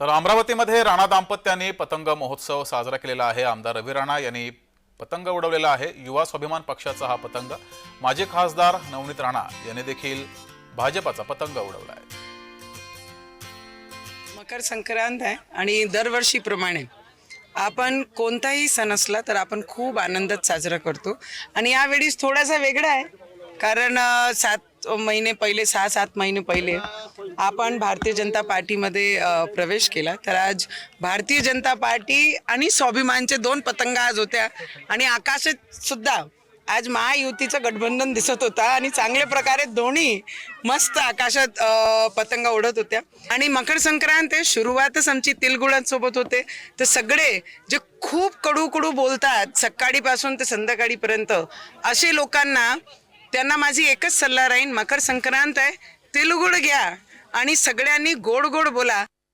तर अमरावतीमध्ये राणा दाम्पत्याने पतंग महोत्सव साजरा केलेला आहे. आमदार रवी राणा यांनी पतंग उडवलेला आहे. युवा स्वाभिमान पक्षाचा हा पतंग. माजी खासदार नवनीत राणा यांनी देखील भाजपाचा पतंग उडवला आहे. मकर संक्रांत आहे आणि दरवर्षीप्रमाणे आपण कोणताही सण असला तर आपण खूप आनंदात साजरा करतो. आणि यावेळीस थोडासा वेगळा आहे. कारण सात महिने पहिले सहा सात महिने पहिले आपण भारतीय जनता पार्टीमध्ये प्रवेश केला. तर आज भारतीय जनता पार्टी आणि स्वाभिमानचे दोन पतंग आज होत्या. आणि आकाशात सुद्धा आज महायुतीचं गठबंधन दिसत होता आणि चांगल्या प्रकारे दोन्ही मस्त आकाशात पतंग उडत होत्या. आणि मकर संक्रांत सुरुवातच आमची तिलगुळांसोबत होते. तर सगळे जे खूप कडू कडू बोलतात सकाळीपासून ते संध्याकाळीपर्यंत असे लोकांना त्यांना माझी एकच सल्ला राहील मकर संक्रांत आहे तिलगुळ घ्या. आणि सगळ्यांनी गोड गोड बोला.